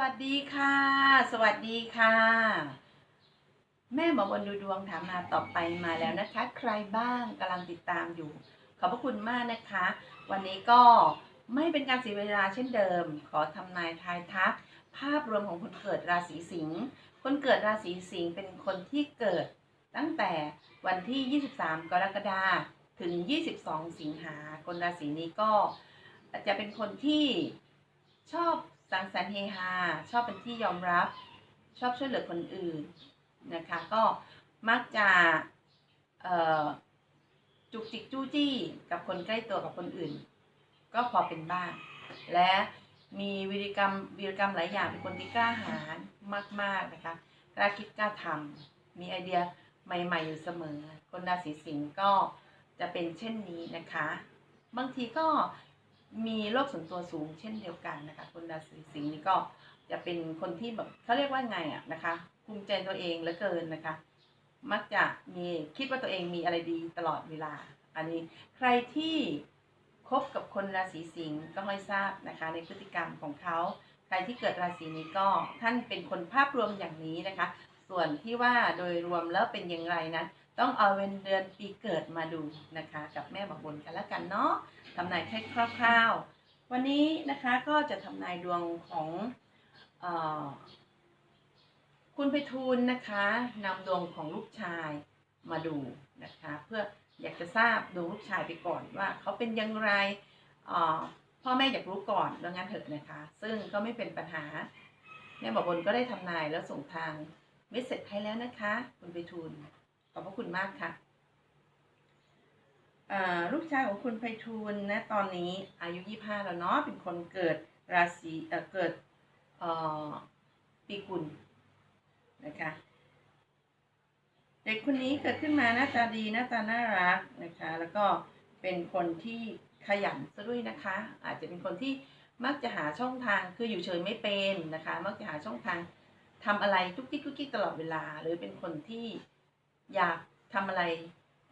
วัสดีค่ะ สวัสดีค่ะ แม่หมอบนดูดวงถามมาต่อไปมาแล้วนะคะ ใครบ้างกำลังติดตามอยู่ ขอบพระคุณมากนะคะ วันนี้ก็ไม่เป็นการเสียเวลาเช่นเดิม ขอทำนายทายทัก ภาพรวมของคนเกิดราศีสิงห์คนเกิดราศีสิงห์เป็นคนที่เกิด ตั้งแต่วันที่ 23 กรกฎาคมถึง 22 สิงหาคนราศีนี้ก็จะเป็นคนที่ชอบ สังสรรค์เฮฮาชอบเป็นที่ยอมรับ ชอบช่วยเหลือคนอื่นนะคะ ก็มักจะจุกจิกจู้จี้กับคนใกล้ตัวกับคนอื่น ก็พอเป็นบ้างและมีวิริกรรมวีรกรรมหลายอย่างเป็นคนที่กล้าหาญมาก ๆนะคะกล้าคิดกล้าทำมีไอเดียใหม่ ๆ อยู่เสมอ คนราศีสิงห์ก็จะเป็นเช่นนี้นะคะ บางทีก็ มีโรคส่วนตัวสูงเช่นเดียวกันนะคะคนราศีสิงห์นี่ก็จะเป็นคนที่แบบเขาเรียกว่าไงอะนะคะภูมิใจตัวเองเหลือเกินนะคะ มักจะมีคิดว่าตัวเองมีอะไรดีตลอดเวลา อันนี้ใครที่คบกับคนราศีสิงห์ก็ไม่ทราบนะคะ ในพฤติกรรมของเขาใครที่เกิดราศีนี้ก็ท่านเป็นคนภาพรวมอย่างนี้นะคะ ส่วนที่ว่าโดยรวมแล้วเป็นอย่างไรนั้นต้องเอาเวนเดือนปีเกิดมาดูนะคะ กับแม่บอกบนกันแล้วกันเนาะ ทำนายแค่คร่าวๆ วันนี้นะคะก็จะทำนายดวงของออคุณไปทูลนะคะนำดวงของลูกชายมาดูนะคะ เพื่ออยากจะทราบดวงลูกชายไปก่อนว่าเขาเป็นอยังไงเอ่อพ่อแม่อยากรู้ก่อนดังนั้นเถอะนะคะ ซึ่งก็ไม่เป็นปัญหาแม่บอกบนก็ได้ทำนายแล้วส่งทางเมสเซจให้แล้วนะคะ คุณไปทูลขอบพระคุณมากค่ะ ลูกชายของคุณไพฑูรย์นะตอนนี้อายุ 25 แล้วเนาะเป็นคนเกิดราศีเเกิดปีกุลนะคะเด็กคนนี้เกิดขึ้นมาหน้าตาดีหน้าตาน่ารักนะคะ แล้วก็เป็นคนที่ขยันซะด้วยนะคะ อาจจะเป็นคนที่มักจะหาช่องทางคืออยู่เฉยไม่เป็นนะคะ มักจะหาช่องทางทำอะไรทุกทิกทุกทิกตลอดเวลา หรือเป็นคนที่อยากทำอะไร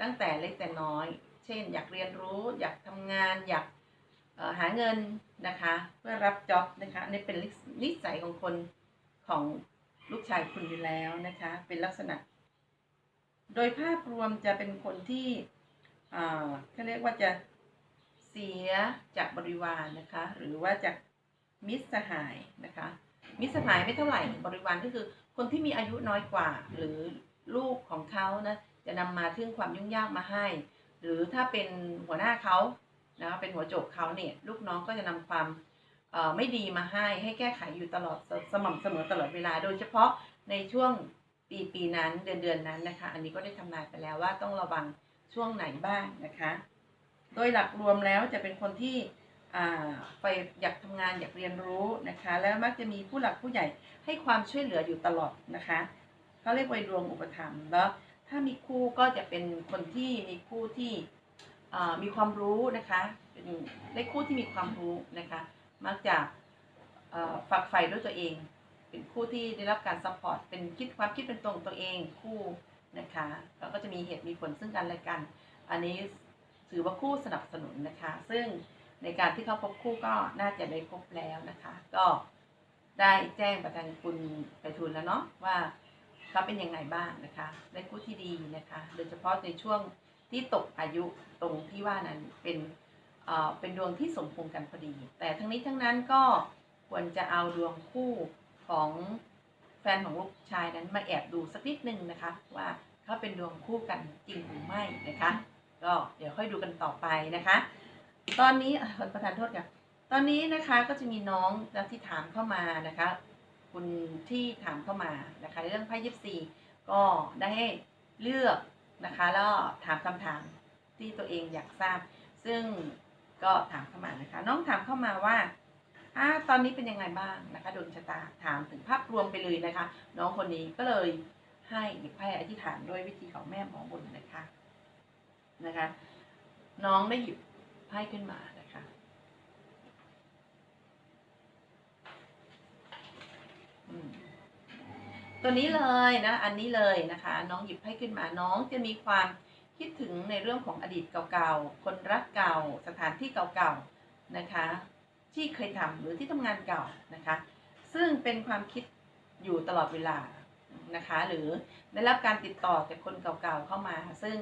ตั้งแต่เล็กแต่น้อย เช่น อยากเรียนรู้ อยากทำงาน อยากหาเงินนะคะ เพื่อรับจ็อบนะคะอันนี่เป็นนิสัยของคนของลูกชายคุณอยู่แล้วนะคะ เป็นลักษณะ โดยภาพรวมจะเป็นคนที่เขาเรียกว่าจะเสียจากบริวารนะคะ หรือว่าจากมิตรสหายนะคะ มิตรสหายไม่เท่าไหร่บริวารก็คือ คนที่มีอายุน้อยกว่า หรือลูกของเขานะจะนำมาถึงความยุ่งยากมาให้ หรือถ้าเป็นหัวหน้าเขานะเป็นหัวโจกเขาเนี่ยลูกน้องก็จะนำความเอ่อไม่ดีมาให้ให้แก้ไขอยู่ตลอดสสม่ำเสมอตลอดเวลา โดยเฉพาะในช่วงปีปีนั้นเดือนเดือนนั้นนะคะ อันนี้ก็ได้ทำนายไปแล้วว่าต้องระวังช่วงไหนบ้างนะคะ โดยหลักรวมแล้วจะเป็นคนที่อ่าไปอยากทำงานอยากเรียนรู้นะคะ แล้วมักจะมีผู้หลักผู้ใหญ่ให้ความช่วยเหลืออยู่ตลอดนะคะเขาเรียกวัยดวงอุปถัมภ์แล้ว ถ้ามีคู่ก็จะเป็นคนที่มีคู่ที่มีความรู้นะคะเป็นได้คู่ที่มีความรู้นะคะ มักจะฝักใฝ่ด้วยตัวเอง เป็นคู่ที่ได้รับการซัพพอร์ต เป็นคิดความคิดเป็นตรงตัวเองคู่นะคะแล้วก็จะมีเหตุมีผลซึ่งกันและกัน อันนี้ถือว่าคู่สนับสนุนนะคะ ซึ่งในการที่เขาพบคู่ก็น่าจะได้พบแล้วนะคะ ก็ได้แจ้งไปทางคุณไปทูลแล้วเนาะว่า เขาเป็นยังไงบ้างนะคะได้คู่ที่ดีนะคะ โดยเฉพาะในช่วงที่ตกอายุตรงที่ว่านั้นเป็นเอ่อเป็นดวงที่สมพงกันพอดี แต่ทั้งนี้ทั้งนั้นก็ควรจะเอาดวงคู่ของแฟนของลูกชายนั้นมาแอบดูสักนิดนึงนะคะ ว่าเขาเป็นดวงคู่กันจริงหรือไม่นะคะ ก็เดี๋ยวค่อยดูกันต่อไปนะคะ ตอนนี้ประทานโทษค่ะตอนนี้นะคะก็จะมีน้องที่ถามเข้ามานะคะ คุณที่ถามเข้ามานะคะ เรื่องไพ่ยิปซีก็ได้ให้เลือกนะคะแล้วถามคำถามที่ตัวเองอยากทราบ ซึ่งก็ถามเข้ามานะคะ น้องถามเข้ามาว่าอ่าตอนนี้เป็นยังไงบ้างนะคะดวงชะตาถามถึงภาพรวมไปเลยนะคะ น้องคนนี้ก็เลยให้หยิบไพ่อธิษฐานด้วยวิธีของแม่หมอบนนะคะนะคะ น้องได้หยิบไพ่ขึ้นมานะคะ อืม ตัวนี้เลยนะ อันนี้เลยนะคะ น้องหยิบให้ขึ้นมาน้องจะมีความคิดถึงในเรื่องของอดีตเก่าๆ คนรักเก่า สถานที่เก่าๆนะคะ ที่เคยทำหรือที่ทำงานเก่านะคะซซึ่งเป็นความคิดอยู่ตลอดเวลานะคะ หรือได้รับการติดต่อจากคนเก่าๆเข้ามา ซึ่ง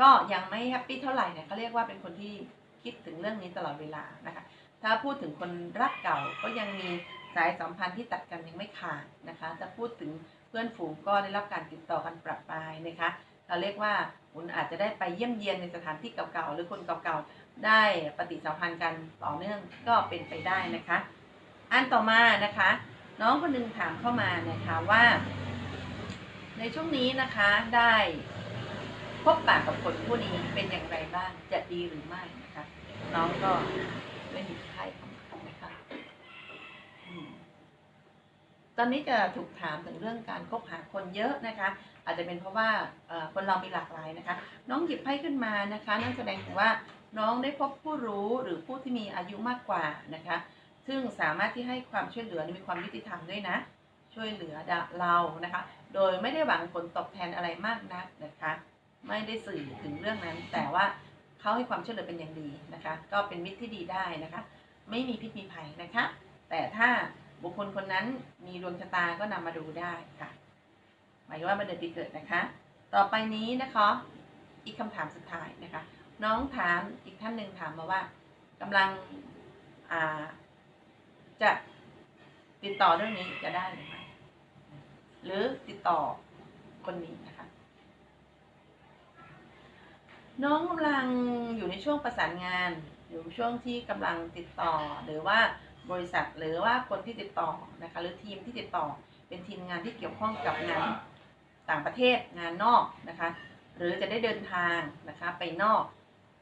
ก็ยังไม่แฮปปี้เท่าไหร่เนี่ยเขาเรียกว่าเป็นคนที่คิดถึงเรื่องนี้ตลอดเวลานะคะ ถ้าพูดถึงคนรักเก่าก็ยังมี สายสัมพันธ์ที่ตัดกันยังไม่ขาดนะคะถ้าพูดถึงเพื่อนฝูงก็ได้รับการติดต่อกันปรับปรายนะคะ เราเรียกว่าคุณอาจจะได้ไปเยี่ยมเยียนในสถานที่เก่าๆหรือคนเก่าๆได้ปฏิสัมพันธ์กันต่อเนื่องก็เป็นไปได้นะคะ อันต่อมานะคะ น้องคนหนึงถามเข้ามานะคะว่า ในช่วงนี้นะคะได้พบปากกับคนผู้นี้เป็นอย่างไรบ้างจะดีหรือไม่นะคะ น้องก็ไม่มีใครเข้ ตอนนี้จะถูกถามถึงเรื่องการคบหาคนเยอะนะคะ อาจจะเป็นเพราะว่าคนเรามีหลากหลายนะคะ น้องหยิบไพ่ขึ้นมานะคะ นั่นแสดงถึงว่าน้องได้พบผู้รู้หรือผู้ที่มีอายุมากกว่านะคะ ซึ่งสามารถที่ให้ความช่วยเหลือมีความยุติธรรมด้วยนะ ช่วยเหลือเรานะคะ โดยไม่ได้หวังผลตอบแทนอะไรมากนักนะคะ ไม่ได้สื่อถึงเรื่องนั้น แต่ว่าเขาให้ความช่วยเหลือเป็นอย่างดีนะคะ ก็เป็นมิตรที่ดีได้นะคะ ไม่มีพิษมีภัยนะคะ แต่ถ้า บุคคลคนนั้นมีดวงชะตาก็นำมาดูได้ค่ะ หมายว่ามันเดือนปีเกิดนะคะ ต่อไปนี้นะคะ อีกคำถามสุดท้ายนะคะ น้องถามอีกท่านหนึ่งถามมาว่ากำลังจะติดต่อเรื่องนี้จะได้หรือไม่หรือติดต่อคนนี้นะคะ น้องกำลังอยู่ในช่วงประสานงาน อยู่ช่วงที่กำลังติดต่อหรือว่า บริษัทหรือว่าคนที่ติดต่อนะคะหรือทีมที่ติดต่อเป็นทีมงานที่เกี่ยวข้องกับงานต่างประเทศงานนอกนะคะหรือจะได้เดินทางนะคะไปนอก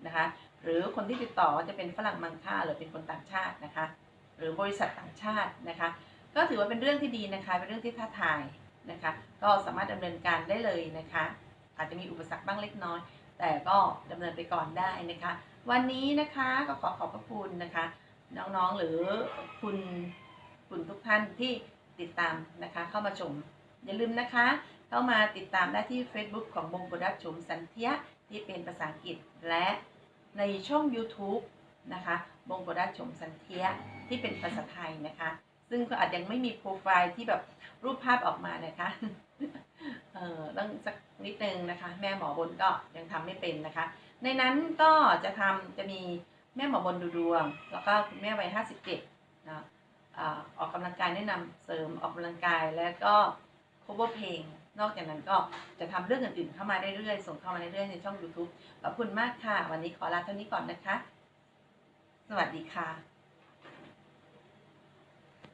นะคะหรือคนที่ติดต่อจะเป็นฝรั่งมังค่าหรือเป็นคนต่างชาตินะคะหรือบริษัทต่างชาตินะคะก็ถือว่าเป็นเรื่องที่ดีนะคะเป็นเรื่องที่ท้าทายนะคะก็สามารถดำเนินการได้เลยนะคะอาจจะมีอุปสรรคบ้างเล็กน้อย แต่ก็ดำเนินไปก่อนได้นะคะ วันนี้นะคะก็ขอขอบพระคุณนะคะ น้องๆหรือคุณคุณทุกท่านที่ติดตามนะคะ เข้ามาชม อย่าลืมนะคะ เข้ามาติดตามได้ที่ Facebook ของบงกดัชชมสันเทียที่เป็นภาษาอังกฤษและในช่อง YouTube นะคะบงกดัชชมสันเทียที่เป็นภาษาไทยนะคะ ซึ่งก็อาจยังไม่มีโปรไฟล์ที่แบบรูปภาพออกมานะคะเออต้องสักนิดนึงนะคะ แม่หมอบนก็ยังทำไม่เป็นนะคะ ในนั้นก็จะทำจะมี แม่หมอบนดูดวง แล้วก็คุณแม่วัยห้าสิบเจ็ดนะอ่าออกกำลังกายแนะนำเสริมออกกำลังกายแล้วก็ cover เพลง นอกจากนั้นก็จะทำเรื่องอื่นๆเข้ามาเรื่อยๆส่งเข้ามาเรื่อยๆในช่อง YouTube ขอบคุณมากค่ะ วันนี้ขอลาเท่านี้ก่อนนะคะ สวัสดีค่ะ